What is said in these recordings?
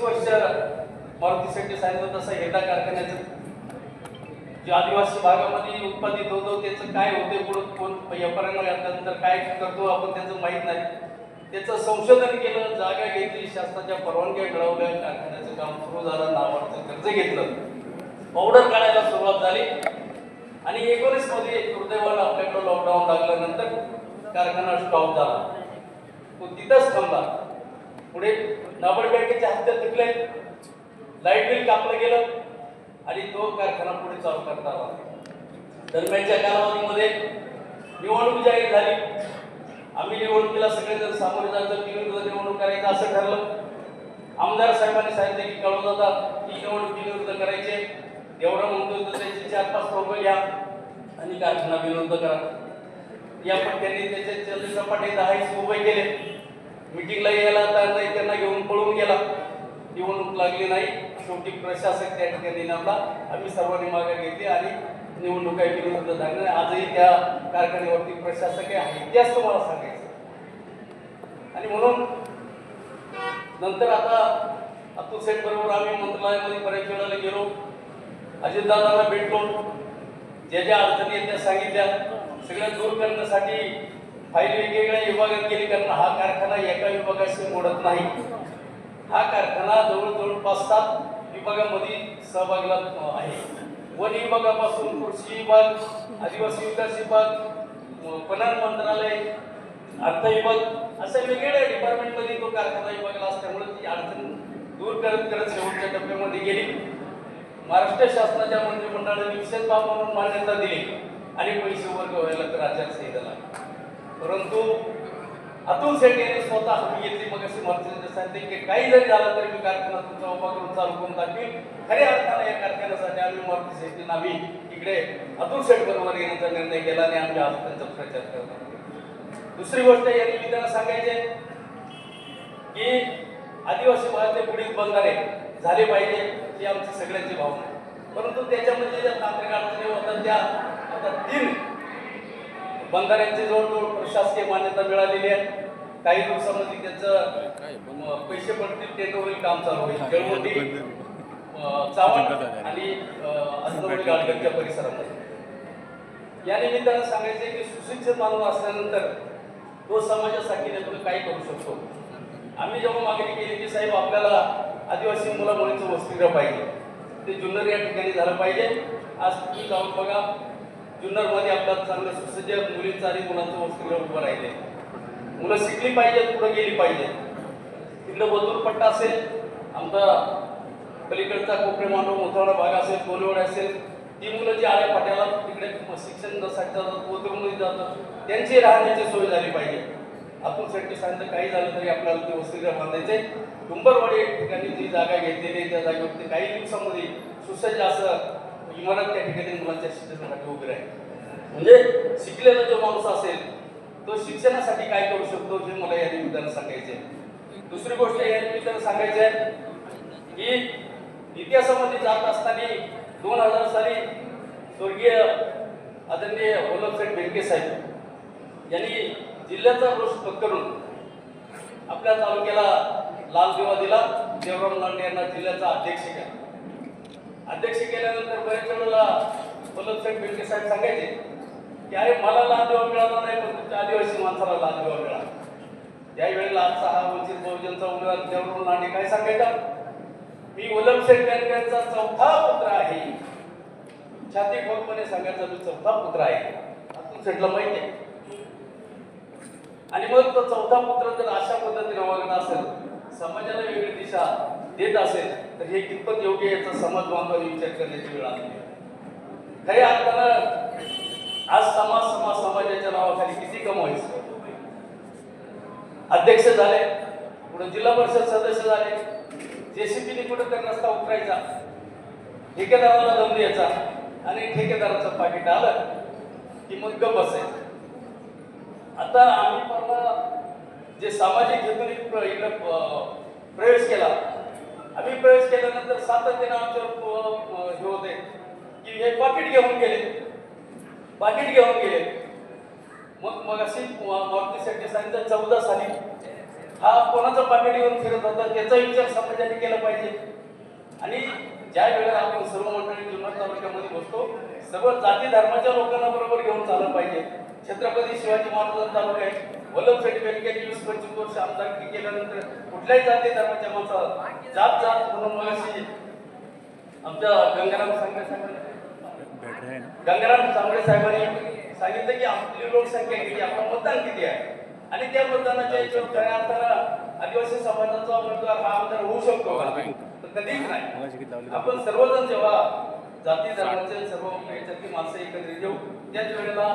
तीस वर्ष मारुतीसाठी साहेब तसं येता कारखान्याचं जे आदिवासी भागामध्ये उत्पादित होतो त्याचं काय होते पुढं कोण व्यापाऱ्यांना घातल्यानंतर काय करतो आपण त्याचं माहीत नाही. त्याचं संशोधन केलं जागा घेतली शासनाच्या परवानग्या मिळवल्या कारखान्याचं काम सुरू झालं नावाचं कर्ज घेतलं. पावडर काढायला सुरुवात झाली. आणि एकोणीसमध्ये दुर्दैवानं आपल्याकडे लॉकडाऊन लागल्यानंतर कारखाना स्टॉप झाला. तो तिथंच थांबला. पुढे नाबार्ड बँकेचे हप्ते टिकले लाइट बिल कापलं गेलं आणि तो कारखाना पुढे चालू करता आला दरम्यानच्या कालावधीमध्ये निवडणूक जाहीर झाली. आम्ही निवडणुकीला सगळेजण सामोरे जायचं विरोधात निवडणूक करायचं असं ठरलं. आमदार साहेबांनी सांगितलं की कळवत होता की निवडणूक विरोध करायचे. एवढं म्हणतो तर त्याचे चार पाच रुपये घ्या आणि कारखाना विरोध करा. या पट्ट्याने त्याचे चल सपाटे दहा वीस उभे केले. मिटिंगला यायला तयार नाही त्यांना घेऊन पळून गेला. निवडणूक लागली नाही. शेवटी प्रशासक त्या ठिकाणी नेमला आम्ही सर्वांनी मागे घेतली आणि निवडणुका विरोधात झाले आजही त्या कारखान्यावरती प्रशासक आहे. इतिहास तुम्हाला सांगायचं आणि म्हणून नंतर आता अतुल सेठ बरोबर आम्ही मंत्रालयामध्ये बऱ्याच वेळाला गेलो. अजितदादांना भेटलो. ज्या ज्या अडचणी आहेत त्या सांगितल्या. सगळ्या दूर करण्यासाठी फाईल वेगवेगळ्या विभागात गेली कारण हा कारखाना एका विभागाशी मोडत नाही. हा कारखाना जवळजवळ पाच सात विभागामध्ये सहभागला आहे. वन विभागापासून कृषी विभाग आदिवासी विकास विभाग पणन मंत्रालय अर्थ विभाग अशा वेगवेगळ्या डिपार्टमेंटमध्ये तो कारखाना विभागला असल्यामुळे ती अडचण दूर करत करत शेवटच्या टप्प्यामध्ये गेली. महाराष्ट्र शासनाच्या मंत्रिमंडळाने विशेष बाब म्हणून मान्यता दिली आणि पैसे वर्ग व्हायला तर आचारसंहितेला परंतु अतुल सेठ यांनी स्वतः हमी घेतली मग अशी मर्चंट सांगते की काही जरी झालं तरी मी कारखाना तुमचा उभा करून चालू करून टाकेल. खऱ्या अर्थानं या कारखान्यासाठी आम्ही मारुती शेट्टी नावी. इकडे अतुल सेठ बरोबर येण्याचा निर्णय केला आणि आम्ही आज त्यांचा प्रचार करतो दुसरी गोष्ट या निमित्तानं सांगायचे की आदिवासी भागातले पुढील बंधारे झाले पाहिजे ही आमची सगळ्यांची भावना आहे. परंतु त्याच्यामध्ये ज्या तांत्रिक अडचणी होतात त्या आता तीन बंधाऱ्यांची जवळजवळ प्रशासकीय मान्यता मिळालेली आहे. काही दिवसामध्ये त्याचं पैसे पडतील टेंडरवरील काम चालू होईल जळमोटी चावण आणि अजून गाडगडच्या परिसरामध्ये. या निमित्तानं सांगायचं की सुशिक्षित माणूस असल्यानंतर तो समाजासाठी नेमकं काय करू शकतो? आम्ही जेव्हा मागणी केली की साहेब आपल्याला आदिवासी मुला मुलींचं वसतिगृह पाहिजे. ते जुन्नर या ठिकाणी झालं पाहिजे. आज तुम्ही जाऊन बघा जुन्नरमध्ये आपल्याला चांगलं सुसज्ज मुलींचं आणि मुलांचं वसतिगृह उभं राहिले. मुलं शिकली पाहिजेत पुढे गेली पाहिजे तिकडं बदूर पट्टा असेल आमचा पलीकडचा कोकणे मांडव मोथाळा भाग असेल कोलवड असेल ती मुलं जी आल्या पाट्याला तिकडे शिक्षण जातात कोथरूडमध्ये जातात त्यांची राहण्याची सोय झाली पाहिजे. आपण साठी सांगितलं काही झालं तरी आपल्याला ते वसतिगृह बांधायचे डुंबरवाडी या ठिकाणी जी जागा घेतलेली आहे त्या जागेवरती काही दिवसामध्ये सुसज्ज असं इमारत त्या ठिकाणी मुलांच्या शिक्षणासाठी उभे राहील म्हणजे शिकलेला जो माणूस असेल तो शिक्षणासाठी काय करू शकतो हे मला या निमित्तानं सांगायचे आहे. दुसरी गोष्ट या निमित्तानं सांगायची आहे की इतिहासामध्ये जात असताना दोन हजार साली स्वर्गीय आदरणीय वल्लभसाहेब बेंके साहेब यांनी जिल्ह्याचा रोष पत्करून आपल्या तालुक्याला लाल दिवा दिला. देवराम लांडे यांना जिल्ह्याचा अध्यक्ष केला. अध्यक्ष केल्यानंतर बऱ्याच वेळेला वल्लभसाहेब बेनके साहेब सांगायचे की अरे मला लादवा मिळाला नाही पण तुमच्या आदिवासी माणसाला लादवा दिवा मिळाला. त्यावेळेला आजचा हा वंचित बहुजनचा उमेदवार त्यावरून नाणे काय सांगायचा? मी वल्लभसाहेब बेनकेंचा चौथा पुत्र आहे. छाती ठोकपणे सांगायचा मी चौथा पुत्र आहे. अजून शेठला माहिती आहे. आणि मग तो चौथा पुत्र जर अशा पद्धतीने वागत असेल समाजाला वेगळी दिशा देत असेल तर हे कितपत योग्य याचा समाज बांधवांनी विचार करण्याची वेळ आली आहे. खऱ्या अर्थानं आज समाज समाज समाजाच्या नावाखाली किती कमवायचं? अध्यक्ष झाले पुढे जिल्हा परिषद सदस्य झाले जेसीबीने कुठे तर रस्ता उतरायचा ठेकेदाराला दम द्यायचा आणि ठेकेदाराचं पाकिट आलं की मग गप बसायचं. आता आम्ही परवा जे सामाजिक हेतूने इकडं प्रवेश केला आम्ही प्रवेश केल्यानंतर सातत्याने आमच्यावर हे होते की हे पाकिट घेऊन गेले. पाकिट घेऊन गेले. मग मग अशी मारुतीसाठी सांगितलं चौदा साली हा कोणाचा घेऊन फिरत होता त्याचा विचार समाजाने केला पाहिजे. आणि ज्या वेळेला आपण सर्व मंडळी जुन्नर तालुक्यामध्ये बसतो सर्व जाती धर्माच्या लोकांना बरोबर घेऊन चाललं पाहिजे. छत्रपती शिवाजी महाराजांचा तालुका आहे. वल्लभशेठ बेलकेने वीस पंचवीस वर्ष आमदारकी केल्यानंतर कुठल्याही जाती धर्माच्या माणसाला जात जात म्हणून मगाशी आमच्या गंगाराम सांगणे सांगितलं गंगाराम सांगणे साहेबांनी सांगितलं की आपली लोकसंख्या किती आपलं मतदान किती आहे? आणि त्या मतदानाच्या याच्यावर खऱ्या अर्थानं आदिवासी समाजाचा उमेदवार हा आमदार होऊ शकतो का? तर कधीच नाही. आपण सर्वजण जेव्हा जाती धर्माचे सर्व याच्यातली माणसं एकत्रित येऊ त्याच वेळेला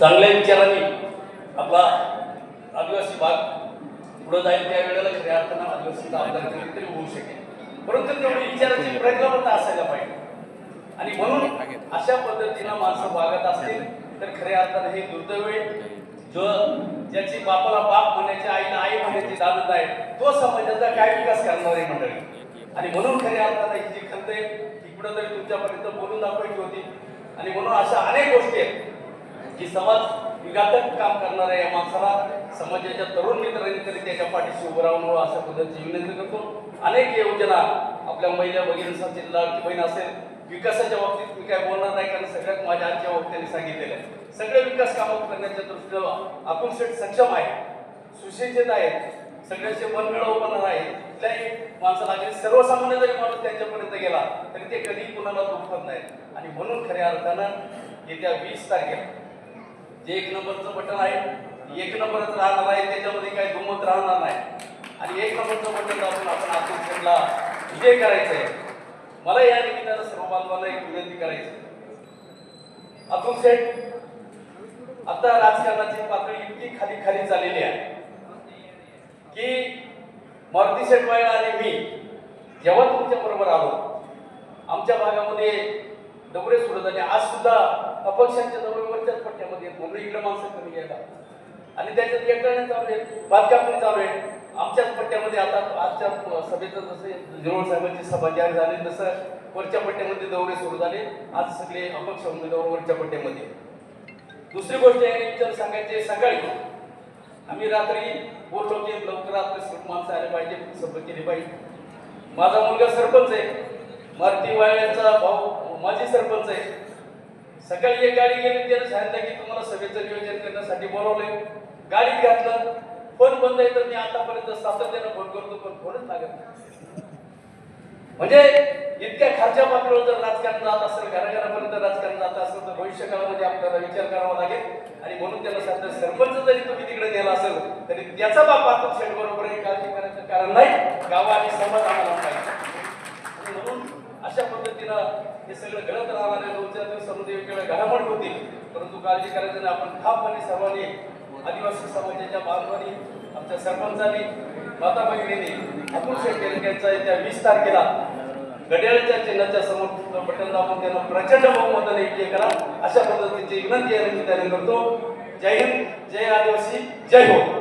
चांगल्या विचारांनी आपला आदिवासी भाग पुढे जाईल त्या वेळेला खऱ्या अर्थानं आदिवासीचा आमदार होऊ शकेल. परंतु तेवढी विचाराची प्रज्ञावता असायला पाहिजे. आणि म्हणून अशा पद्धतीनं माणसं वागत असतील तर खऱ्या अर्थानं हे दुर्दैव जो ज्याची बापाला बाप म्हणायची आईला आई म्हणायची दादत आहे तो समाजाचा काय विकास करणार आहे मंडळी? आणि म्हणून खऱ्या अर्थानं ही जी खंत आहे ही कुठंतरी तुमच्यापर्यंत बोलून दाखवायची होती. आणि म्हणून अशा अनेक गोष्टी आहेत. की समाज विघातक काम करणाऱ्या या माणसाला समाजाच्या तरुण मित्रांनी तरी त्याच्या पाठीशी उभं राहून अशा पद्धतीची विनंती करतो. अनेक योजना आपल्या महिला भगिनींसाठी लाडकी बहीण असेल विकासाच्या बाबतीत मी काय बोलणार नाही कारण सगळ्यात माझ्या आजच्या वक्त्यांनी सांगितलेलं आहे. सगळे विकास कामं करण्याच्या दृष्टीनं आपण सेट सक्षम आहे सुशिक्षित आहेत सगळ्याचे मन मिळवणार आहे कुठल्याही माणसाला अगदी सर्वसामान्य जरी माणूस त्यांच्यापर्यंत गेला तरी ते कधीही कुणाला दुखत नाही आणि म्हणून खऱ्या अर्थानं येत्या वीस तारखेला जे एक नंबरचं बटन आहे एक नंबरच राहणार आहे त्याच्यामध्ये काही दुमत राहणार नाही आणि एक नंबरचं बटन दाबून आपण अतुल शेठला विजय करायचं आहे मला या निमित्तानं सर्व बांधवांना एक विनंती करायची आहे. अतुल शेठ आता राजकारणाची पातळी इतकी खाली खाली चाललेली आहे की मारुती शेटवाय आणि मी जेव्हा तुमच्या बरोबर आलो आमच्या भागामध्ये डबरे सुरू झाले आज सुद्धा अपक्षांच्या म्हणून इकडं माणसं कमी घ्यायला आणि त्याच्यात एकट्याने चालू आहे बादकापणी चालू आहे. आमच्याच पट्ट्यामध्ये आता आजच्या सभेचं जसं जिरोळ साहेबांची सभा जाहीर झाली तसं वरच्या पट्ट्यामध्ये दौरे सुरू झाले. आज सगळे अपक्ष उमेदवार वरच्या पट्ट्यामध्ये. दुसरी गोष्ट आहे विचार सांगायचे सकाळी आम्ही रात्री बोललो की लवकरात सर्व माणसं आले पाहिजे सभा केली पाहिजे. माझा मुलगा सरपंच आहे. मारती वाळ्याचा भाऊ माझी सरपंच आहे. सकाळी एक गाडी गेली त्यानं सांगितलं की तुम्हाला सभेचं नियोजन करण्यासाठी बोलवलंय. गाडीत घातलं फोन बंद आहे तर मी आतापर्यंत सातत्यानं फोन करतो पण फोनच लागत नाही. म्हणजे इतक्या खालच्या पातळीवर जर राजकारण जात असेल घराघरापर्यंत राजकारण जात असेल तर भविष्य काळामध्ये आपल्याला विचार करावा लागेल. आणि म्हणून त्याला सांगतं सरपंच जरी तुम्ही तिकडे गेला असेल तरी त्याचा बाप आता शेड बरोबर हे काळजी करायचं कारण नाही. गावा आणि समाज आम्हाला पाहिजे म्हणून अशा पद्धतीनं हे सगळं घडत राहणार आहे. दोन चार दिवसामध्ये वेगवेगळ्या घडामोड होतील. परंतु काळजी करायचं नाही. आपण ठापपणे सर्वांनी आदिवासी समाजाच्या बांधवांनी आमच्या सरपंचांनी माता भगिनींनी अतुल शेठ यांचा येत्या वीस तारखेला घड्याळच्या चिन्हाच्या समोर बटन दाबून त्यांना प्रचंड बहुमताने विजय करा. अशा पद्धतीची विनंती या निमित्ताने करतो. जय हिंद जय आदिवासी जय हो.